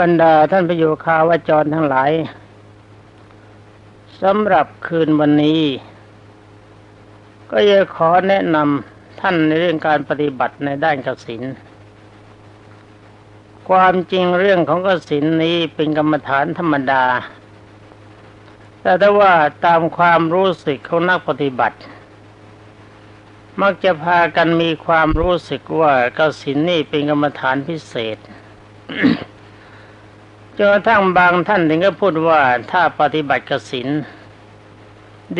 บรรดาท่านประโยคาวาจรทั้งหลายสำหรับคืนวันนี้ ก็จะขอแนะนำท่านในเรื่องการปฏิบัติในด้านกสินความจริงเรื่องของกสินนี้เป็นกรรมฐานธรรมดา แต่ถ้าว่าตามความรู้สึกของนักปฏิบัติ มักจะพากันมีความรู้สึกว่ากสินนี่เป็นกรรมฐานพิเศษ จนกระทั่งบางท่านถึงก็พูดว่าถ้าปฏิบัติกสิน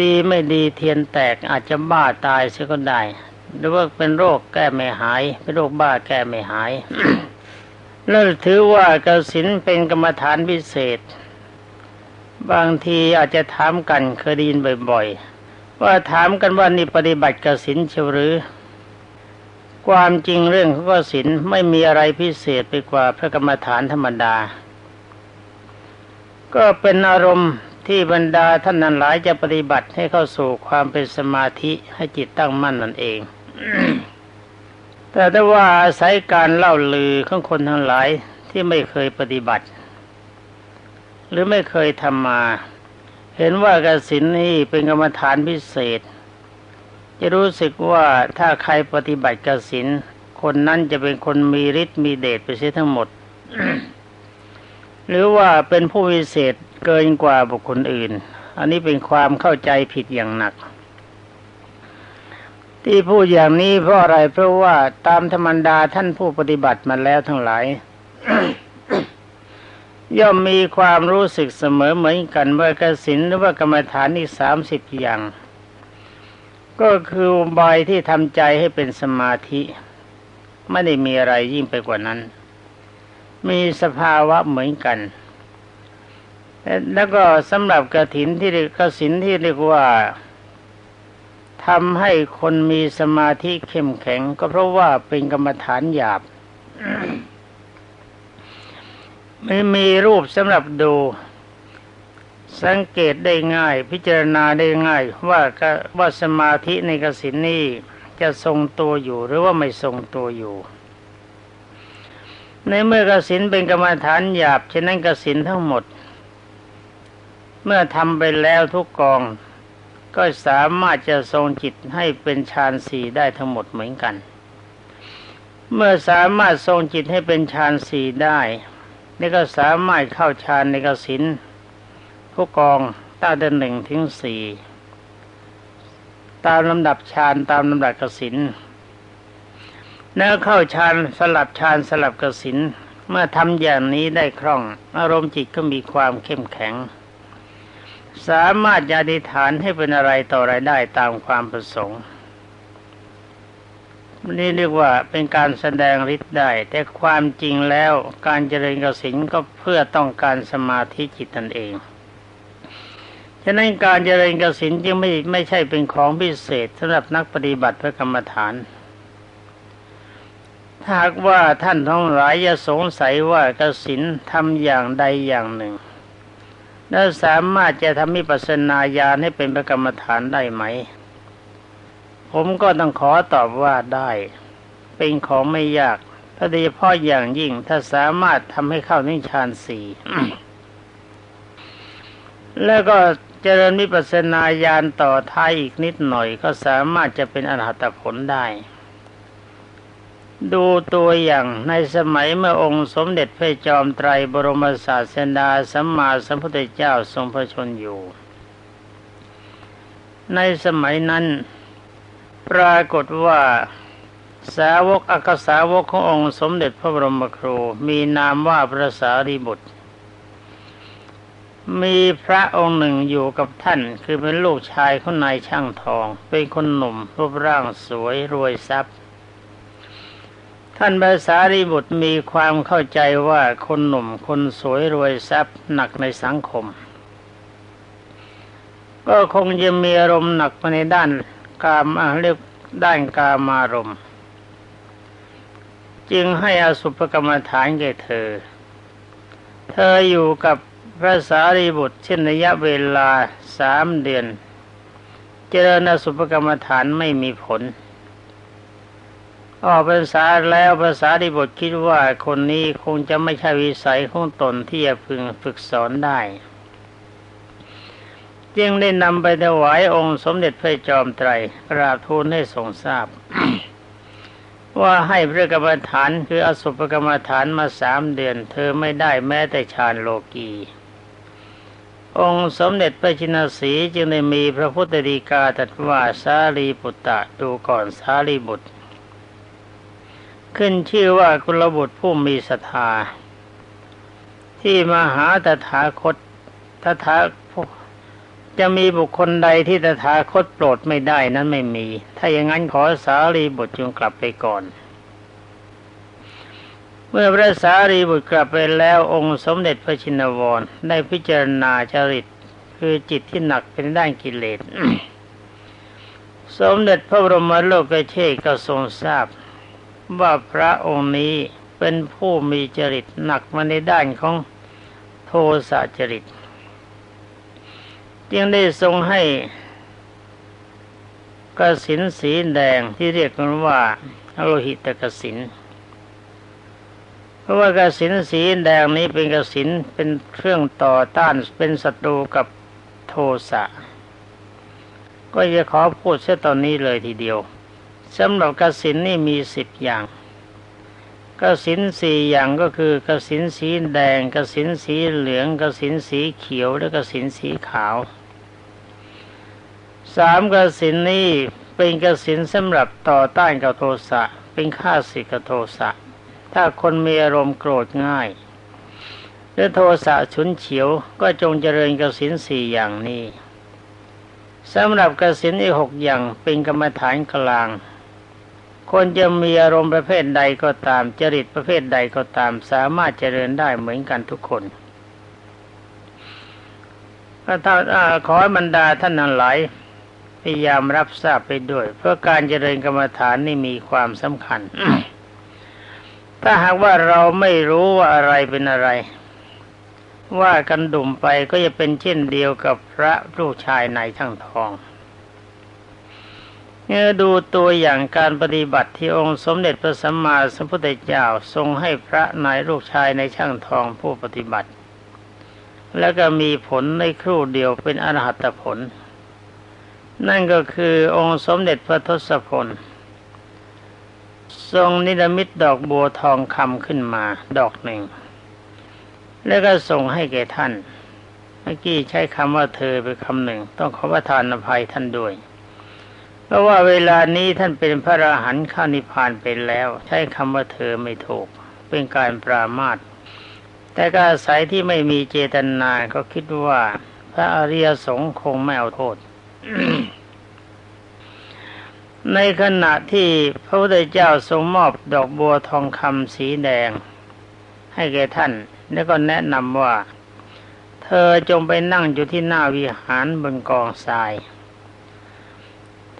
ดีไม่ดีเทียนแตกอาจจะบ้าตายเสียก็ได้ หรือว่าเป็นโรคแก้ไม่หาย เป็นโรคบ้าแก้ไม่หายนั่นถือว่ากสินเป็นกรรมฐานพิเศษ บางทีอาจจะถามกันเคยได้ยินบ่อยๆ ว่าถามกันว่านี่ปฏิบัติกสินเชียวหรือ ความจริงเรื่องของกสินไม่มีอะไรพิเศษไปกว่าพระกรรมฐานธรรมดา ก็เป็นอารมณ์ที่บรรดาท่านนั้นหลายจะปฏิบัติให้เข้าสู่ความเป็นสมาธิให้จิตตั้งมั่นนั่นเอง แต่ถ้าว่าอาศัยการเล่าลือของคนทั้งหลายที่ไม่เคยปฏิบัติ หรือไม่เคยทำมา เห็นว่ากสินนี้เป็นกรรมฐานพิเศษ จะรู้สึกว่าถ้าใครปฏิบัติกสินคนนั้นจะเป็นคนมีฤทธิ์มีเดชไปเสียทั้งหมด หรือว่าเป็นผู้วิเศษเกินกว่าบุคคลอื่น อันนี้เป็นความเข้าใจผิดอย่างหนัก ที่พูดอย่างนี้เพราะอะไรเพราะว่าตามธรรมดาท่านผู้ปฏิบัติมาแล้วทั้งหลาย ย่อมมีความรู้สึกเสมอเหมือนกันว่ากสินหรือว่ากรรมฐานอีกสามสิบอย่าง ก็คืออุบายที่ทำใจให้เป็นสมาธิ ไม่ได้มีอะไรยิ่งไปกว่านั้น มีสภาวะเหมือนกัน แล้วก็สำหรับกระถินที่เรียกกสินที่เรียกว่าทำให้คนมีสมาธิเข้มแข็ง ก็เพราะว่าเป็นกรรมฐานหยาบไม่มีรูปสำหรับดู สังเกตได้ง่าย พิจารณาได้ง่าย ว่าว่าสมาธิในกสินนี้จะทรงตัวอยู่หรือว่าไม่ทรงตัวอยู่ ในเมื่อกสินเป็นกรรมฐานหยาบฉะนั้นกสินทั้งหมด เมื่อทำไปแล้วทุกกอง ก็สามารถจะทรงจิตให้เป็นฌานสี่ได้ทั้งหมดเหมือนกัน เมื่อสามารถทรงจิตให้เป็นฌานสี่ได้นี่ก็สามารถเข้าฌานในกสินทุกกองตั้งแต่หนึ่งถึงสี่ตามลำดับฌานตามลำดับกสิน แล้วเข้าฌานสลับฌานสลับกสินเมื่อทำอย่างนี้ได้คล่อง อารมณ์จิตก็มีความเข้มแข็ง สามารถจะอธิฐานให้เป็นอะไรต่ออะไรได้ตามความประสงค์นี่เรียกว่าเป็นการแสดงฤทธิ์ได้ แต่ความจริงแล้วการเจริญกสินก็เพื่อต้องการสมาธิจิตตนเองฉะนั้นการเจริญกสินจึงไม่ไม่ใช่เป็นของพิเศษสำหรับนักปฏิบัติเพื่อกรรมฐาน ถ้าว่าท่านทั้งหลายจะสงสัยว่ากสินทำอย่างใดอย่างหนึ่งแล้สามารถจะทำมิปัสนาญาณให้เป็นประกรรมฐานได้ไหม ผมก็ต้องขอตอบว่าได้ เป็นของไม่ยากถ้าโดยเฉพาะอย่างยิ่งถ้าสามารถทำให้เข้านิชานสี่แล้วก็เจริญมิปัสนาญาณต่อท้ายอีกนิดหน่อย ก็สามารถจะเป็นอรหัตผลได้ ดูตัวอย่างในสมัยเมื่อองค์สมเด็จพระจอมไตรบรมศาสดาสัมมาสัมพุทธเจ้าทรงพระชนอยู่ ในสมัยนั้น ปรากฏว่าสาวกอักษาวกขององค์สมเด็จพระบรมครู มีนามว่าพระสารีบุตร มีพระองค์หนึ่งอยู่กับท่าน คือเป็นลูกชายของนายช่างทอง เป็นคนหนุ่มรูปร่างสวยรวยทรัพย์ ท่านภาษารีบุตรมีความเข้าใจว่าคนหนุ่มคนสวยรวยทรัพย์หนักในสังคม ก็คงจะมีอารมณ์หนักไปในด้านกามเรียกด้านกามารมณ์ จึงให้อสุภกรรมฐานแก่เธอ เธออยู่กับพระสารีบุตรเช่นระยะเวลาสามเดือน เจริญอสุภกรรมฐานไม่มีผล ออกภาษาแล้วภาษาดิบทคิดว่าคนนี้คงจะไม่ใช่วิสัยของตนที่จะพึงฝึกสอนได้จึงได้นำไปถวายองค์สมเด็จพระจอมไตรกราบทูลให้ทรงทราบ ว่าให้พระกรรมฐานคืออสุภกรรมฐานมาสามเดือน เธอไม่ได้แม้แต่ฌานโลกีองค์สมเด็จพระชินสีจึงได้มีพระพุทธดีกาตรัสว่าสารีปุตตะดูก่อนสารีบุตร ขึ้นชื่อว่ากุลบุตรผู้มีศรัทธาที่มหาตถาคตตถาจะมีบุคคลใดที่ตถาคตโปรดไม่ได้นั้นไม่มี ถ้าอย่างนั้นขอสารีบุตรจงกลับไปก่อน เมื่อพระสารีบุตรกลับไปแล้วองค์สมเด็จพระชินวรได้พิจารณาจริต คือจิตที่หนักเป็นด้านกิเลส สมเด็จพระบรมโลกเชษก็ทรงทราบ ว่าพระองค์นี้เป็นผู้มีจริตหนักมาในด้านของโทสะจริต จึงได้ทรงให้กสินสีแดงที่เรียกกันว่าโลหิตกสินเพราะว่ากสินสีแดงนี้เป็นกสินเป็นเครื่องต่อต้านเป็นศัตรูกับโทสะ ก็จะขอพูดเสียตอนนี้เลยทีเดียว สำหรับกสินนี่มีสิบอย่างกสินสี่อย่างก็คือกสินสีแดงกสินสีเหลืองกสินสีเขียวและกสินสีขาวสามกสินนี้เป็นกสินสำหรับต่อต้านกับโทสะเป็นข้าศึกกับโทสะถ้าคนมีอารมณ์โกรธง่ายหรือโทสะฉุนเฉียวก็จงเจริญกสินสี่อย่างนี้สำหรับกสินอีกหกอย่างเป็นกรรมฐานกลาง คนจะมีอารมณ์ประเภทใดก็ตาม จริตประเภทใดก็ตาม สามารถเจริญได้เหมือนกันทุกคนก็ถ้าขอให้บรรดาท่านนั้นหลายพยายามรับทราบไปด้วย เพื่อการเจริญกรรมฐานนี่มีความสำคัญ ถ้าหากว่าเราไม่รู้ว่าอะไรเป็นอะไร ว่ากันดุ่มไปก็จะเป็นเช่นเดียวกับพระลูกชายนายช่างทอง เนี่ยดูตัวอย่างการปฏิบัติที่องค์สมเด็จพระสัมมาสัมพุทธเจ้าทรงให้พระนายลูกชายในช่างทองผู้ปฏิบัติ แล้วก็มีผลในครู่เดียวเป็นอรหัตผล นั่นก็คือองค์สมเด็จพระทศพล ทรงนิรมิตดอกบัวทองคำขึ้นมาดอกหนึ่ง แล้วก็ส่งให้แก่ท่านเมื่อกี้ใช้คำว่าเธอไปคำหนึ่ง ต้องขอประทานอภัยท่านด้วย เพราะว่าเวลานี้ท่านเป็นพระอราหันต์ข้านิพพานไปแล้ว ใช้คำว่าเธอไม่ถูก เป็นการปรามาสแต่ก็อาศัยที่ไม่มีเจตนาก็คิดว่า พระอริยสงฆ์คงไม่เอาโทษ ในขณะที่พระพุทธเจ้าทรงมอบดอกบัวทองคำสีแดง ให้แก่ท่าน แล้วก็แนะนำว่า เธอจงไปนั่งอยู่ที่หน้าวิหารบนกองทราย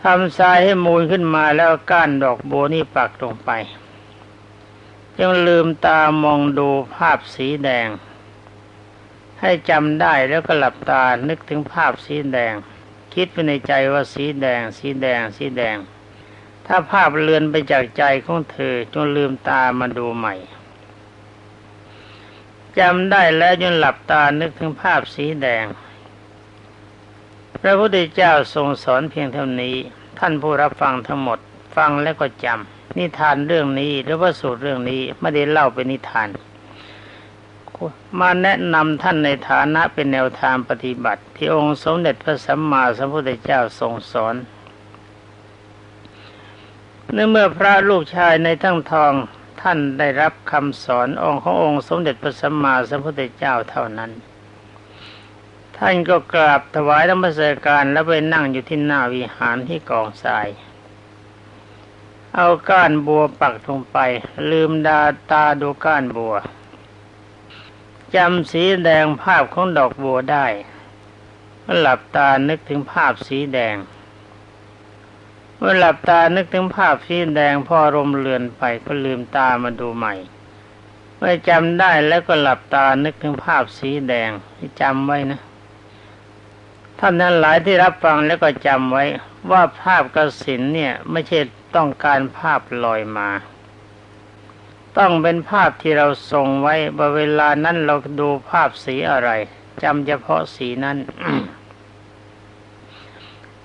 ทำทรายให้มูลขึ้นมาแล้วก้านดอกโบนี่ปักลงไปยังลืมตามองดูภาพสีแดง ให้จำได้แล้วก็หลับตานึกถึงภาพสีแดง คิดไปในใจว่าสีแดง สีแดง สีแดง ถ้าภาพเลือนไปจากใจของเธอจงลืมตามาดูใหม่จำได้แล้วจนหลับตานึกถึงภาพสีแดง พระพุทธเจ้าทรงสอนเพียงเท่านี้ ท่านผู้รับฟังทั้งหมด ฟังแล้วก็จำนิทานเรื่องนี้หรือว่าสูตรเรื่องนี้ไม่ได้เล่าเป็นนิทาน มาแนะนำท่านในฐานะเป็นแนวทางปฏิบัติ ที่องค์สมเด็จพระสัมมาสัมพุทธเจ้าทรงสอนเนื่อเมื่อพระลูกชายในทั้งทองท่านได้รับคำสอนองค์ขององค์สมเด็จพระสัมมาสัมพุทธเจ้าเท่านั้น ท่านก็กราบถวายธรรมสการแล้วไปนั่งอยู่ที่หน้าวิหารที่กองทราย เอาก้านบัวปักลงไป ลืมดาตาดูก้านบัวจำสีแดงภาพของดอกบัวได้หลับตานึกถึงภาพสีแดงเมื่อหลับตานึกถึงภาพสีแดงพอรมเลือนไปก็ลืมตามาดูใหม่ เมื่อจำได้แล้วก็หลับตานึกถึงภาพสีแดงที่จำไว้นะ ท่านนั้นหลายที่รับฟังแล้วก็จำไว้ว่าภาพกสินเนี่ยไม่ใช่ต้องการภาพลอยมา ต้องเป็นภาพที่เราทรงไว้ว่าเวลานั้นเราดูภาพสีอะไรจำเฉพาะสีนั้น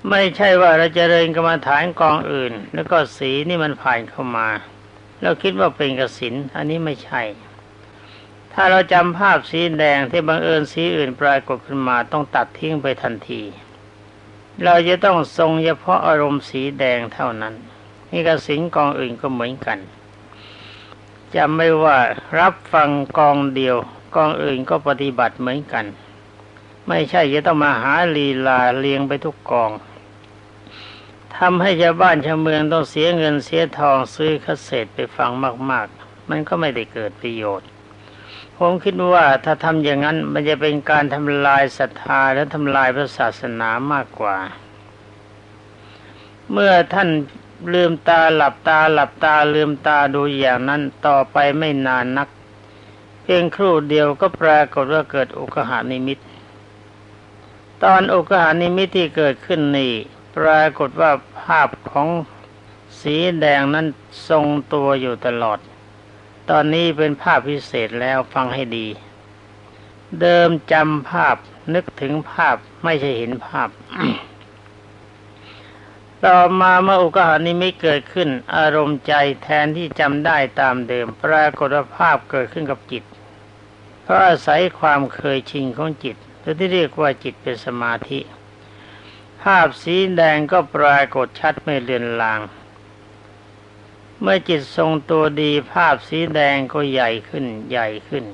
ไม่ใช่ว่าเราจะเริญกรรมฐานกองอื่น แล้วก็สีนี่มันผ่านเข้ามา เราคิดว่าเป็นกสินอันนี้ไม่ใช่ ถ้าเราจำภาพสีแดงที่บังเอิญสีอื่นปรากฏขึ้นมาต้องตัดทิ้งไปทันที เราจะต้องทรงเฉพาะอารมณ์สีแดงเท่านั้นนี่กสินกองอื่นก็เหมือนกันจำไม่ว่ารับฟังกองเดียวกองอื่นก็ปฏิบัติเหมือนกัน ไม่ใช่จะต้องมาหาลีลาเลียงไปทุกกองทำให้ชาวบ้านชาวเมืองต้องเสียเงินเสียทองซื้อคาสเซ็ตไปฟังมาก ๆ มันก็ไม่ได้เกิดประโยชน์ ผมคิดว่าถ้าทำอย่างนั้นมันจะเป็นการทำลายศรัทธาและทำลายพระศาสนามากกว่า เมื่อท่านลืมตาหลับตาหลับตาลืมตาดูอย่างนั้นต่อไปไม่นานนัก เพียงครู่เดียวก็ปรากฏว่าเกิดอุกหานิมิต ตอนอุกหานิมิตที่เกิดขึ้นนี่ปรากฏว่าภาพของสีแดงนั้นทรงตัวอยู่ตลอด ตอนนี้เป็นภาพพิเศษแล้วฟังให้ดี เดิมจำภาพนึกถึงภาพไม่ใช่เห็นภาพ ต่อมาเมื่ออุกหานิมิตเกิดขึ้น อารมณ์ใจแทนที่จำได้ตามเดิม ปรากฏว่าภาพเกิดขึ้นกับจิต เพราะอาศัยความเคยชินของจิตหรือที่เรียกว่าจิตเป็นสมาธิ ภาพสีแดงก็ปรากฏชัดไม่เลือนลาง เมื่อจิตทรงตัวดีภาพสีแดงก็ใหญ่ขึ้น ใหญ่ขึ้น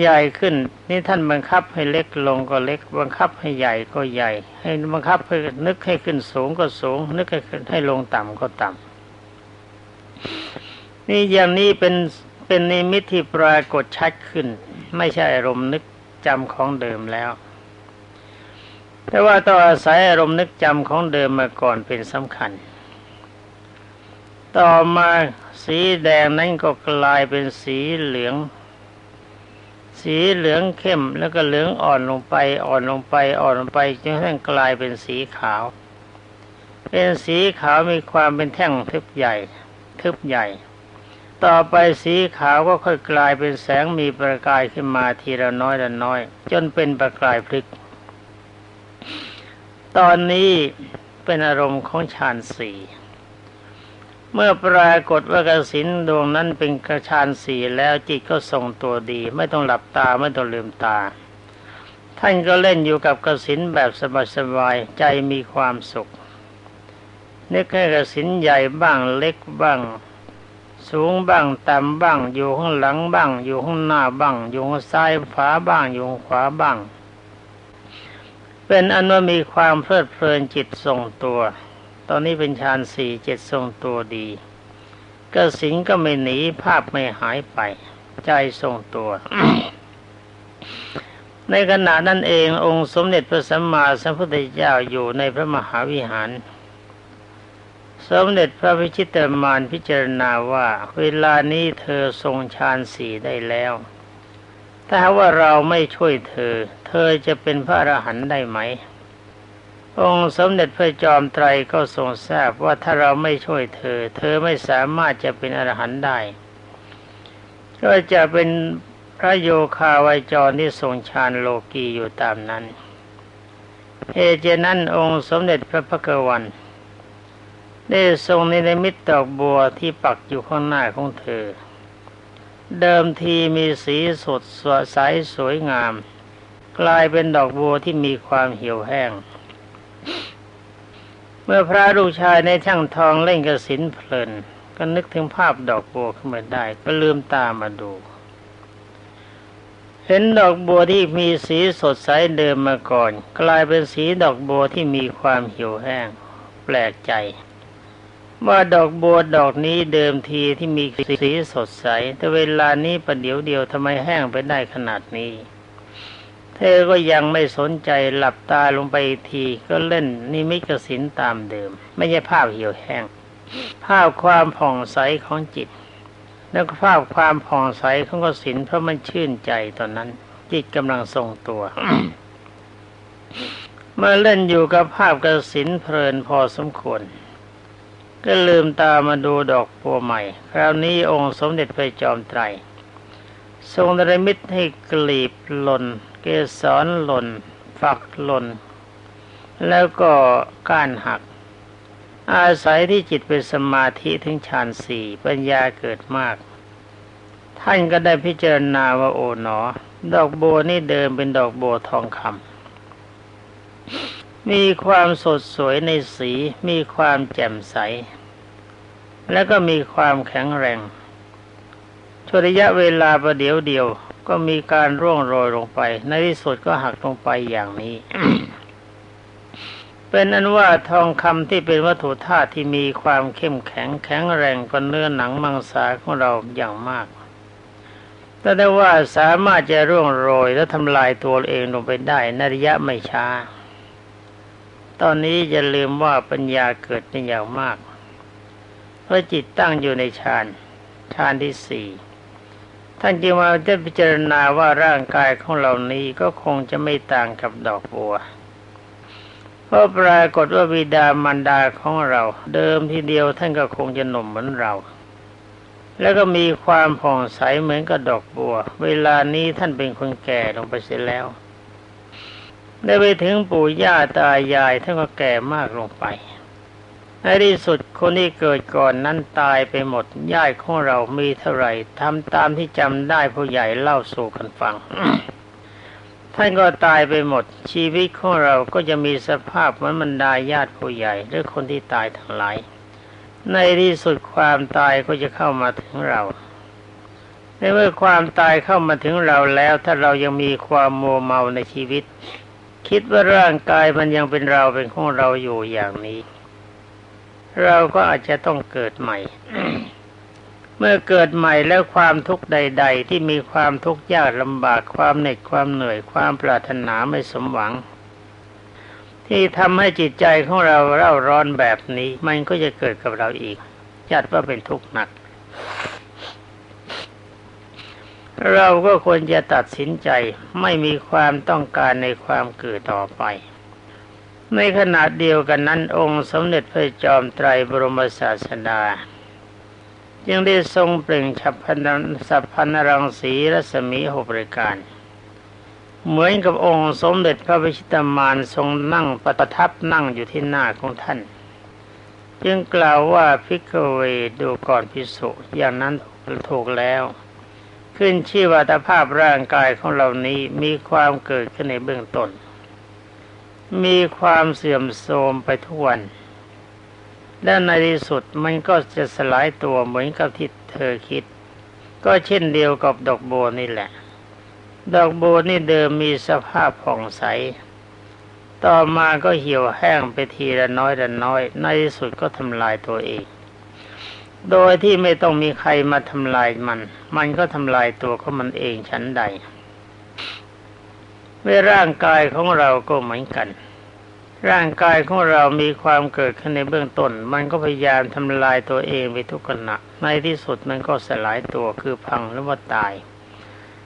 ใหญ่ขึ้น นี่ท่านบังคับให้เล็กลงก็เล็ก บังคับให้ใหญ่ก็ใหญ่ ให้บังคับให้นึกให้ขึ้นสูงก็สูง นึกให้ให้ลงต่ำก็ต่ำนี่อย่างนี้เป็นเป็นนิมิตที่ปรากฏชัดขึ้น ไม่ใช่อารมณ์นึกจำของเดิมแล้ว แต่ว่าต้องอาศัยอารมณ์นึกจำของเดิมมาก่อนเป็นสำคัญ ต่อมาสีแดงนั้นก็กลายเป็นสีเหลือง สีเหลืองเข้มแล้วก็เหลืองอ่อนลงไปอ่อนลงไปอ่อนลงไปจนกระทั่งกลายเป็นสีขาว เป็นสีขาวมีความเป็นแท่งทึบใหญ่ทึบใหญ่ ต่อไปสีขาวก็ค่อยกลายเป็นแสงมีประกายขึ้นมาทีละน้อยละน้อย จนเป็นประกายพลิก ตอนนี้เป็นอารมณ์ของฌานสี่ เมื่อปรากฏว่ากสินดวงนั้นเป็นกระชานสี่แล้วจิตก็ทรงตัวดี ไม่ต้องหลับตาไม่ต้องลืมตา ท่านก็เล่นอยู่กับกสินแบบสบายๆใจมีความสุขนึกให้กสินใหญ่บ้างเล็กบ้าง สูงบ้างต่ำบ้าง อยู่ข้างหลังบ้าง อยู่ข้างหน้าบ้าง อยู่ข้างซ้ายขวาบ้าง อยู่ข้างขวาบ้าง เป็นอันว่ามีความเพลิดเพลินจิตทรงตัว ตอนนี้เป็นฌานสี่เจิตทรงตัวดีกสิงก็ไม่หนีภาพไม่หายไป ใจทรงตัว ในขณะนั้นเององค์สมเด็จพระสัมมาสัมพุทธเจ้าอยู่ในพระมหาวิหาร สมเด็จพระพิชิตรมานพิจารณาว่า เวลานี้เธอทรงฌานสี่ได้แล้ว ถ้าว่าเราไม่ช่วยเธอ เธอจะเป็นพระอรหันต์ได้ไหม องค์สมเด็จพระจอมไตรก็ทรงทราบว่าถ้าเราไม่ช่วยเธอ เธอไม่สามารถจะเป็นอรหันต์ได้ ก็จะเป็นพระโยคาวายจรที่ทรงฌานโลกีอยู่ตามนั้นเหตุนั้นองค์สมเด็จพระพักวัน ได้ทรงในมิตรดอกบัวที่ปักอยู่ข้างหน้าของเธอ เดิมทีมีสีสดสดใสสวยงาม กลายเป็นดอกบัวที่มีความเหี่ยวแห้ง เมื่อพระลูกชายในช่างทองเล่นกระสินเพลิน ก็นึกถึงภาพดอกบัวขึ้นมาได้ ก็ลืมตามาดู เห็นดอกบัวที่มีสีสดใสเดิมมาก่อน กลายเป็นสีดอกบัวที่มีความเหี่ยวแห้ง แปลกใจว่าดอกบัวดอกนี้เดิมทีที่มีสีสดใส แต่เวลานี้ประเดี๋ยวเดียวทำไมแห้งไปได้ขนาดนี้ เธอก็ยังไม่สนใจหลับตาลงไปทีก็เล่นนิมิตกสินตามเดิม ไม่ใช่ภาพเหี่ยวแห้ง ภาพความผ่องใสของจิต แล้วก็ภาพความผ่องใสของกสินเพราะมันชื่นใจตอนนั้น จิตกำลังทรงตัวเมื่อเล่นอยู่กับภาพกสินเพลินพอสมควร ก็ลืมตามาดูดอกบัวใหม่ คราวนี้องค์สมเด็จพระจอมไตรทรงดรมิตให้กลีบหล่น เกสรหล่น ฝักหล่น แล้วก็ก้านหัก อาศัยที่จิตเป็นสมาธิถึงฌานสี่ปัญญาเกิดมาก ท่านก็ได้พิจารณาว่าโอ๋หนอ ดอกโบนี่เดิมเป็นดอกโบทองคำมีความสดสวยในสี มีความแจ่มใส และก็มีความแข็งแรงช่วระยะเวลาประเดี๋ยวเดียว ก็มีการร่วงโรยลงไป ในที่สุดก็หักลงไปอย่างนี้ เป็นอันว่าทองคำที่เป็นวัตถุธาตุที่มีความเข้มแข็งแข็งแรงกว่าเนื้อหนังมังสาของเราอย่างมากแต่ได้ว่าสามารถจะร่วงโรยและทำลายตัวเองลงไปได้ในระยะไม่ช้า ตอนนี้อย่าลืมว่าปัญญาเกิดเป็นอย่างมาก เพราะจิตตั้งอยู่ในฌานฌานที่สี่ ท่านจึงมาได้พิจารณาว่าร่างกายของเรานี้ก็คงจะไม่ต่างกับดอกบัวเพราะปรากฏว่าบิดามารดาของเรา เดิมทีเดียวท่านก็คงจะหนุ่มเหมือนเรา แล้วก็มีความผ่องใสเหมือนกับดอกบัว เวลานี้ท่านเป็นคนแก่ลงไปเสียแล้ว ได้ไปถึงปู่ย่าตายายท่านก็แก่มากลงไป ในที่สุดคนที่เกิดก่อนนั้นตายไปหมดญาติของเรามีเท่าไหร่ทำตามที่จำได้ผู้ใหญ่เล่าสู่กันฟังท่านก็ตายไปหมด ชีวิตของเราก็จะมีสภาพเหมือนบรรดาญาติผู้ใหญ่หรือคนที่ตายทั้งหลาย ในที่สุดความตายก็จะเข้ามาถึงเราในเมื่อความตายเข้ามาถึงเราแล้ว ถ้าเรายังมีความโมเมาในชีวิต คิดว่าร่างกายมันยังเป็นเราเป็นของเราอยู่อย่างนี้ เราก็อาจจะต้องเกิดใหม่ เมื่อเกิดใหม่แล้วความทุกข์ใด ๆ ที่มีความทุกข์ยากลำบากความเหน็ดความเหนื่อยความปรารถนาไม่สมหวัง ที่ทำให้จิตใจของเราเร่าร้อนแบบนี้ มันก็จะเกิดกับเราอีกจัดว่าเป็นทุกข์หนัก เราก็ควรจะตัดสินใจไม่มีความต้องการในความเกิดต่อไป ในขณะเดียวกันนั้น องค์สมเด็จพระจอมไตรบรมศาสดายังได้ทรงเปล่งฉับพันสัพพันรังสีรัศมีหกประการ เหมือนกับองค์สมเด็จพระวิชิตามานทรงนั่งประทับนั่งอยู่ที่หน้าของท่าน จึงกล่าวว่าพิกเวดูก่อนพิสุอย่างนั้นถูกแล้ว ขึ้นชื่อว่าตภาพร่างกายของเหล่านี้มีความเกิดขึ้นในเบื้องต้น มีความเสื่อมโทรมไปทุกวัน และในที่สุดมันก็จะสลายตัวเหมือนกับที่เธอคิด ก็เช่นเดียวกับดอกโบนี่แหละ ดอกโบนี่เดิมมีสภาพผ่องใส ต่อมาก็เหี่ยวแห้งไปทีละน้อยละน้อย ในที่สุดก็ทำลายตัวเอง โดยที่ไม่ต้องมีใครมาทำลายมัน มันก็ทำลายตัวของมันเองชั้นใด เมื่อร่างกายของเราก็เหมือนกัน ร่างกายของเรามีความเกิดขึ้นในเบื้องต้น มันก็พยายามทำลายตัวเองไปทุกขณะ ในที่สุดมันก็สลายตัวคือพังหรือว่าตาย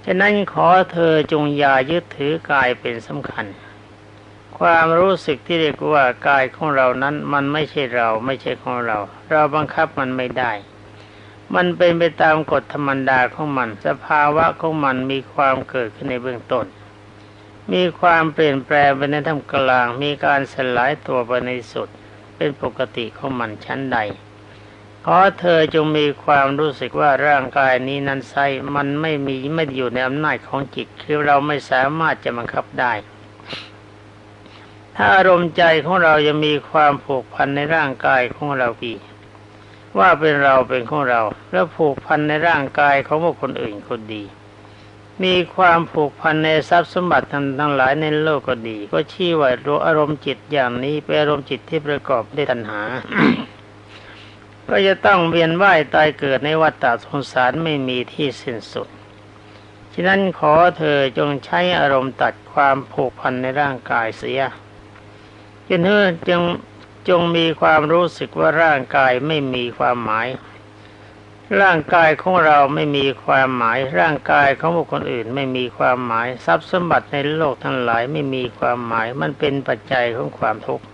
ฉะนั้นขอเธอจงอย่ายึดถือกายเป็นสำคัญ ความรู้สึกที่เรียกว่ากายของเรานั้นมันไม่ใช่เราไม่ใช่ของเรา เราบังคับมันไม่ได้มันเป็นไปตามกฎธรรมดาของมัน สภาวะของมันมีความเกิดขึ้นในเบื้องต้น มีความเปลี่ยนแปลงไปในท่ามกลาง มีการสลายตัวไปในสุด เป็นปกติของมันชั้นใด ขอเธอจงมีความรู้สึกว่าร่างกายนี้นั้นไซมันไม่มีไม่อยู่ในอำนาจของจิต คือเราไม่สามารถจะบังคับได้ ถ้าอารมณ์ใจของเรายังมีความผูกพันในร่างกายของเราอีกว่าเป็นเราเป็นของเรา แล้วผูกพันในร่างกายของบุคคลอื่นคนดี มีความผูกพันในทรัพย์สมบัติทั้งหลายในโลกก็ดี ก็ชี้ว่ารู้อารมณ์จิตอย่างนี้เป็นอารมณ์จิตที่ประกอบด้วยตัณหา ก็จะต้องเวียนว่ายตายเกิดในวัฏฏะสงสารไม่มีที่สิ้นสุด ฉะนั้นขอเธอจงใช้อารมณ์ตัดความผูกพันในร่างกายเสียจนเธอจงจงมีความรู้สึกว่าร่างกายไม่มีความหมาย ร่างกายของเราไม่มีความหมาย ร่างกายของบุคคลอื่นไม่มีความหมาย ทรัพย์สมบัติในโลกทั้งหลายไม่มีความหมาย มันเป็นปัจจัยของความทุกข์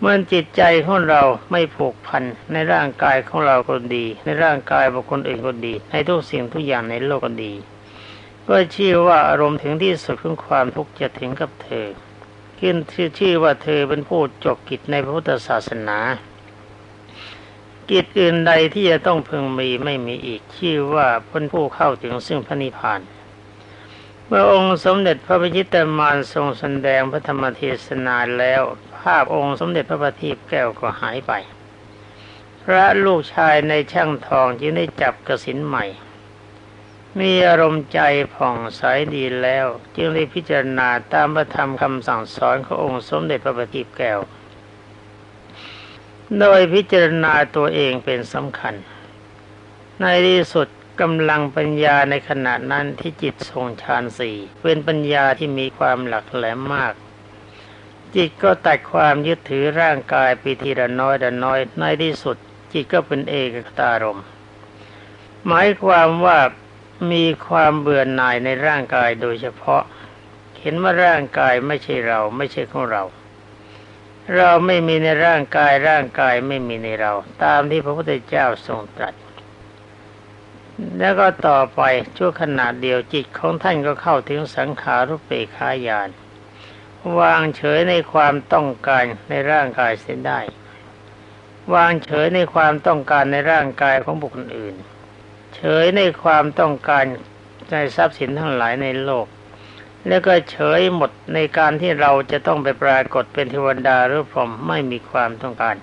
เมื่อจิตใจของเราไม่ผูกพันในร่างกายของเราก็ดี ในร่างกายบุคคลอื่นก็ดี ในทุกสิ่งทุกอย่างในโลกก็ดี ก็ชื่อว่าอารมณ์ถึงที่สุดของความทุกข์จะถึงกับเธอขึ้นชื่อชื่อว่าเธอเป็นผู้จบกิจในพระพุทธศาสนา กิจอื่นใดที่จะต้องพึงมีไม่มีอีกชื่อว่าเป็นผู้เข้าถึงซึ่งพระนิพพานเมื่อองค์สมเด็จพระพิชิตมารทรงแสดงพระธรรมเทศนาแล้ว ภาพองค์สมเด็จพระบัณฑิตแก้วก็หายไป พระลูกชายในช่างทองจึงได้จับกระสินใหม่ มีอารมณ์ใจผ่องใสดีแล้ว จึงได้พิจารณาตามพระธรรมคำสั่งสอนขององค์สมเด็จพระบัณฑิตแก้ว โดยพิจารณาตัวเองเป็นสำคัญ ในที่สุดกำลังปัญญาในขณะนั้นที่จิตทรงฌานสี่เป็นปัญญาที่มีความหลักแหลมมาก จิตก็ตัดความยึดถือร่างกายไปทีละน้อยละน้อย ในที่สุด จิตก็เป็นเอกตารมณ์หมายความว่ามีความเบื่อหน่ายในร่างกายโดยเฉพาะ เห็นว่าร่างกายไม่ใช่เราไม่ใช่ของเรา เราไม่มีในร่างกายร่างกายไม่มีในเรา ตามที่พระพุทธเจ้าทรงตรัส แล้วก็ต่อไปชั่วขณะเดียวจิตของท่านก็เข้าถึงสังขารุปเปขายาน วางเฉยในความต้องการในร่างกายเสียได้ วางเฉยในความต้องการในร่างกายของบุคคลอื่น เฉยในความต้องการในทรัพย์สินทั้งหลายในโลก แล้วก็เฉยหมดในการที่เราจะต้องไปปรากฏเป็นเทวดาหรือพรหมไม่มีความต้องการ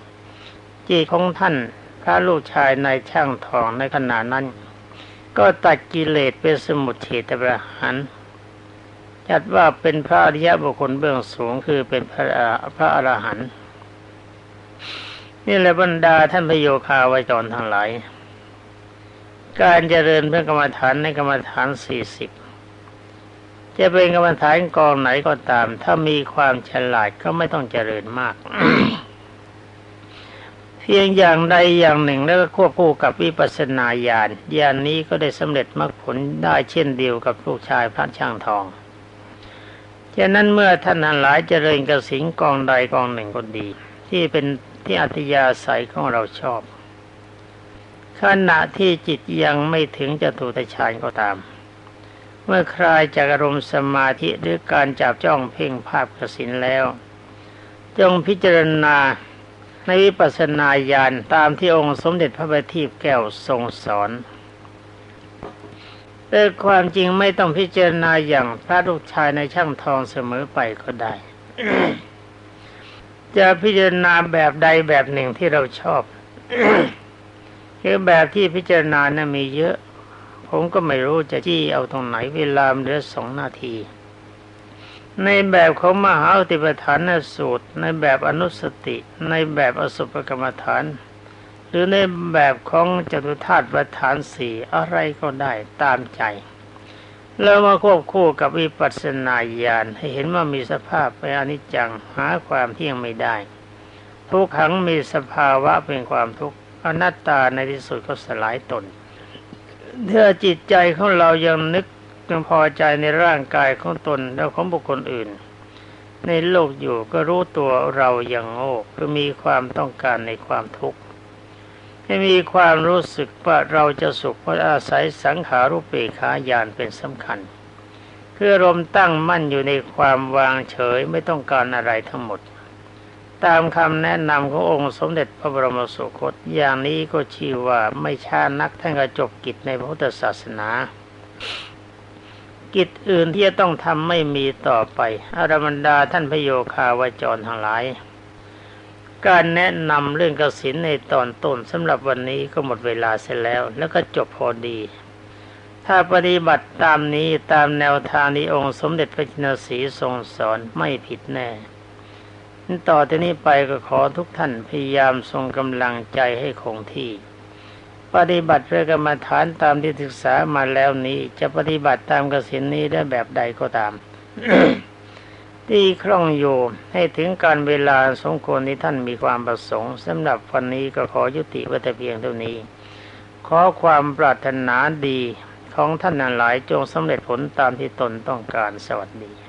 จิตของท่านพระลูกชายในช่างทองในขณะนั้น ก็ตัดกิเลสเป็นสมุทเฉตประหารจัดว่าเป็นพระอริยบุคคลเบื้องสูงคือเป็นพระพระอรหันต์นี่แหละบรรดาท่านพโยคาวจรทั้งหลาย การเจริญเพื่อกรรมฐานในกรรมฐานสี่สิบ จะเป็นกรรมฐานกองไหนก็ตาม ถ้ามีความฉลาดก็ไม่ต้องเจริญมาก เพียงอย่างใดอย่างหนึ่งแล้วก็ควบคู่กับวิปัสสนาญาณญาณนนี้ก็ได้สำเร็จมรรคผลได้เช่นเดียวกับลูกชายพระช่างทองฉะนั้นเมื่อท่านทั้งหลายเจริญกสิงกองใดกองหนึ่งก็ดี ที่เป็นที่อัธยาศัยของเราชอบขณะที่จิตยังไม่ถึงจตุตฌานก็ตาม เมื่อคลายจากอารมณ์สมาธิหรือการจับจ้องเพ่งภาพกสินแล้ว จงพิจารณาในวิปัสสนาญาณตามที่องค์สมเด็จพระบัณฑิตแก้วทรงสอนแต่ความจริงไม่ต้องพิจารณาอย่างพระลูกชายในช่างทองเสมอไปก็ได้ จะพิจารณาแบบใดแบบหนึ่งที่เราชอบ คือแบบที่พิจารณานะ่ะมีเยอะ ผมก็ไม่รู้จะจี้เอาตรงไหนเวลาเหลือสองนาที ในแบบของมหาติปฐานสูตร ในแบบอนุสติ ในแบบอสุภกรรมฐาน หรือในแบบของจตุธาตุประฐานสี่อะไรก็ได้ตามใจ แล้วมาควบคู่กับวิปัสสนาญาณให้เห็นว่ามีสภาพเป็นอนิจจังหาความเที่ยงไม่ได้ ทุกขังมีสภาวะเป็นความทุกข์อนัตตาในที่สุดก็สลายตน ถ้าจิตใจของเรายังนึกยังพอใจในร่างกายของตนและของบุคคลอื่น ในโลกอยู่ก็รู้ตัวเราอย่างโง่คือมีความต้องการในความทุกข์ให้มีความรู้สึกว่าเราจะสุขเพราะอาศัยสังขารุปเปขาญาณเป็นสำคัญ คืออารมณ์ตั้งมั่นอยู่ในความวางเฉยไม่ต้องการอะไรทั้งหมด ตามคำแนะนำขององค์สมเด็จพระบรมสุคตอย่างนี้ก็ชื่อว่าไม่ช้านักท่านก็จบกิจในพระพุทธศาสนา กิจอื่นที่จะต้องทำไม่มีต่อไป อารมันดาท่านพโยคาวาจรทั้งหลาย การแนะนำเรื่องกสินในตอนต้นสำหรับวันนี้ก็หมดเวลาเสร็จแล้ว แล้วก็จบพอดี ถ้าปฏิบัติตามนี้ตามแนวทางนี้องค์สมเด็จพระจินสีทรงสอนไม่ผิดแน่ ต่อจากนี้ไปก็ขอทุกท่านพยายามทรงกำลังใจให้คงที่ ปฏิบัติเรื่อกรรมฐานตามที่ศึกษามาแล้วนี้ จะปฏิบัติตามกสินนี้ได้แบบใดก็ตาม ที่คล่องอยู่ให้ถึงการเวลาสมควรที่ท่านมีความประสงค์สำหรับวันนี้ก็ขอยุติไว้แต่เพียงเท่านี้ ขอความปรารถนาดีของท่านนั้นหลายจงสำเร็จผลตามที่ตนต้องการสวัสดี